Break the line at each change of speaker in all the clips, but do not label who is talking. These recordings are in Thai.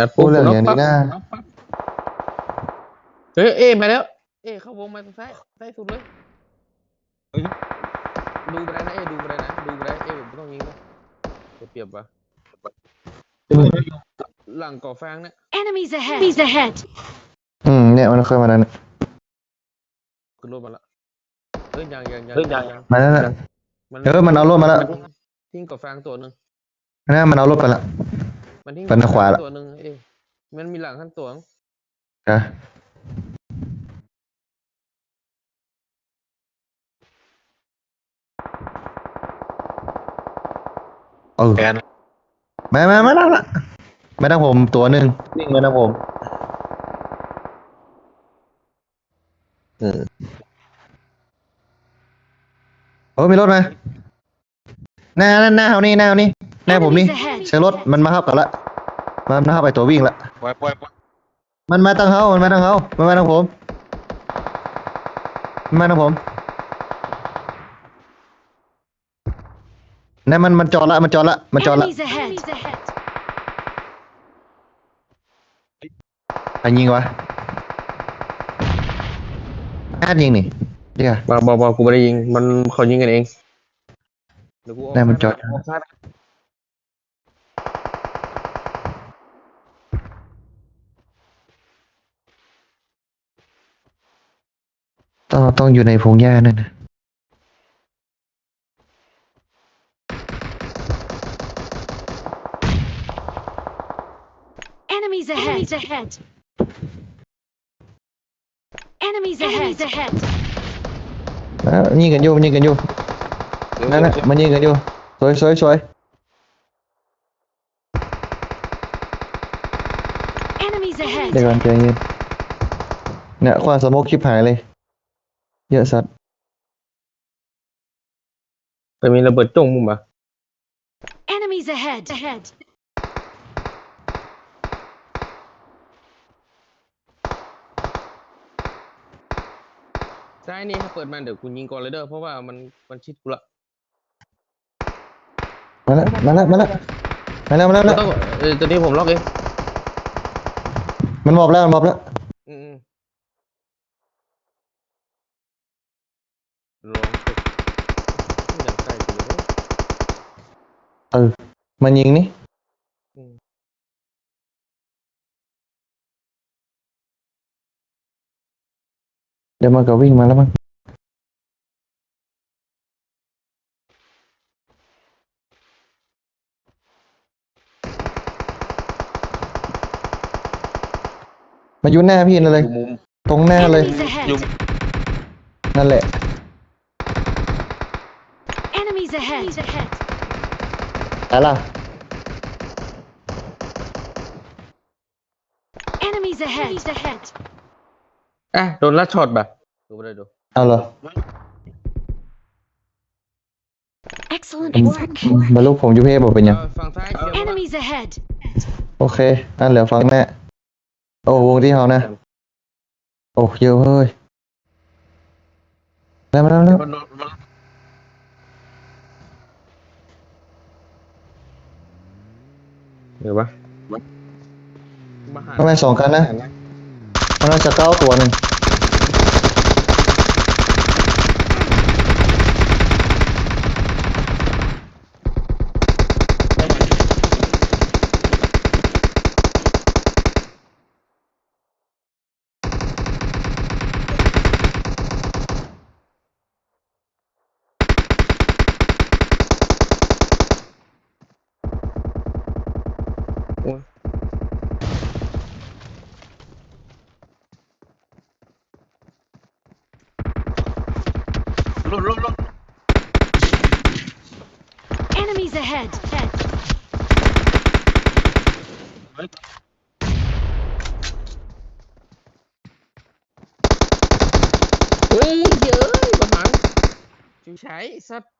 แต่
พูดเรื่องอย่างนี้นะ
ปั๊บปั๊บเฮ้ยเอ๊มาแล้ว เอ๊เข้าวงมาทางซ้ายซ้ายสุดเลยดูไปได้นะเอ๊ดูไปได้นะดูไปได้เอ๊ไม่ต้องยิงนะเสียเปรียบปะหลังก่อฟางเนี่ย
Enemies ahead. Enemies ahead.
อืมเนี่ยมันเคยมาแล้วเนี่ย
ขึ้นรถมาละเฮ้ยยังยังยังยังยัง
มาแล้วน่ะ เออมันเอารถมาแล้ว
ทิ้งทิ้งก่อฟางตัวหนึ่ง
นะมันเอารถไปละ
มันทิ้ง
ไปทางขวาละ
ตัวหนึ่งเอ๊ มันมีหลังขั้นตัวง
นะเออ
แกน
มามามาแล้วละไม่ต้องผมตัวหนึ่งวิ่งไม่ต้องผมเออโอ้ยมีรถมาหน้าหน้าหน้าเขานี่หน้าเขานี่หน้าผมนี่
Enemies ahead.
ใช้รถมันมาเข้ากันละ มันมาเข้าไปตัววิ่งละ
ปล่อยปล่อยปล่อย
มันมาตั้งเขามันมาตั้งเขามันมาตั้งผมมันมาตั้งผมนั่นมันมันจอดละมันจอดละมันจอดละ
Enemies ahead. Enemies ahead.
ใครยิงวะแอดยิงนี่เดี๋ยว
บาบาบากูไม่ได้ยิง มันเขายิงกันเองเดี๋ยวกู
ได้มันจอด
ออกซ้าย
ต้อง ต้องอยู่ในพงหญ้านั่นนะ
Enemies ahead. Enemies ahead. Enemies ahead. Enemies ahead.
อะยิงกันอยู่มันยิงกันอยู่นั่นน่ะมันยิงกันอยู่สวยสวยสวย
Enemies
เดี๋ยว
ahead.
ก่อนใจเย็นเนี่ยความสโมกคลิปหายเลย เยอะสัตว์
แต่มีระเบิดจ้งมุมปะ
Enemies ahead. Ahead.
ซ้ายนี่ถ้าเปิดมาเดี๋ยวกูยิงก่อนเลยเด้อเพราะว่ามันมันชิดกูละ
มาแล้วมาแล้วมาแล้วมาแล้วมาแล้วมาแล้ว
ต้องเออตัวนี้ผมล็อกเอง
มันมอบแล้วมันมอบแล้ว
อืมๆลองตึกอยากใส่กูเลย
เออ มันยิงนี่
อืม
เดี๋ยวมันก็วิ่งมาแล้วมั้งมาอยู่หน้าพี่นั่นเลย
อยู่มุม
ตรงหน้าเลย
Enemies ahead.
อยู่
นั่นแหละ
Enemies ahead. Enemies ahead.
อะไรล่ะ
Enemies ahead. Enemies ahead.
อะโดนลัดช็อตปะดูไปเลยดู
เอาเหรอ
Excellent
ผม
work.
มาลูกผมอยูเพศบอกเป็นยัง
เอาฝั่งซ้ายเขียวมา
Enemies ahead.
โอเคอันเหลือฟังแม่ โอ้วงที่เขานะ โอ้เยอะเฮ้ยแล้วมาแล้วแล้ว
มันมัน
เดี๋ยวปะมาหา
ทำไมสองกันนะ มันน่าจะเก้าตัวหนึ่ง
ahead. Ahead.
โอ้ยเยอะประหารชิวใช้สัตว์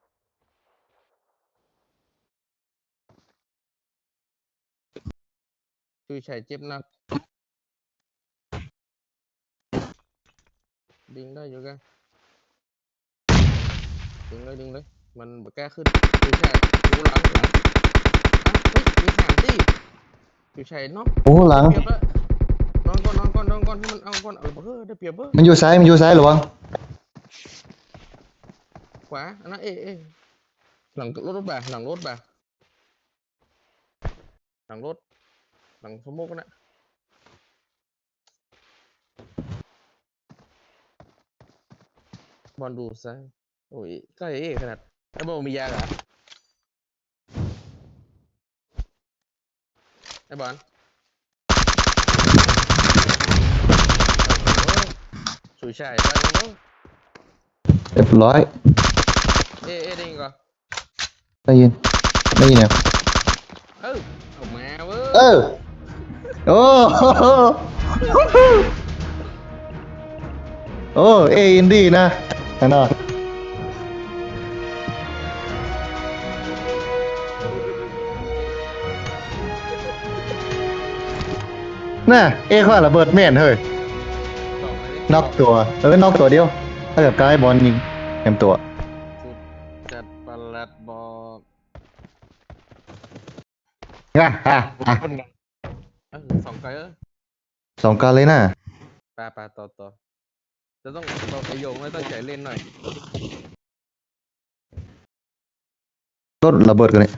ชิวใช้เจ็บหนักดึงได้อยู่กันดึงเลยดึงเลยมันบ่แก้ขึ้นชิวใช้ดูหลังหลังอะเฮ้ยมีสามที่อยู่ชัยเนาะ
โอ้หลัง
เปรียบแล้วนอนก่อนนอนก่อนนอนก่อนให้มันเอาก่อนเอาเบ้อได้เปรียบเบ้อ
มันอยู่ซ้ายมันอยู่ซ้ายระวัง
ขวาอันนั้นเอ๊ะเอ๊ะหลังรถรถบ่าหลังรถบ่าหลังรถ หลังสมมุกนะบอลดูซะโอ้ยใกล้เอ๊ะขนาด ไอ้บอลมียาเหรอไอ้บอลฉุยฉายไปเนาะ
เรียบร้อย
เอ๊ะเอ๊ะได้ยินก่อน
ได้ยิน ได้ยินเนี่ย
เออออกมาเว้ย
เออ โอ้โหโอ้ เออินดี้นะนั่นน่ะน่ะเอข้าระเบิดแม่นเฮ้ยน็อกตัวเออน็อกตัวเดียวถ้าเกิดกายบอลยิงเต็มตัว
สุดจัดประหลัดบอก
อะอะอะ
เออสองไกลเออ
สองการเลยนะ
ปลาปลาต่อต่อจะต้องเราประโยคไม่ต้องใจเล่นหน่อย
รถระเบิดกันเลย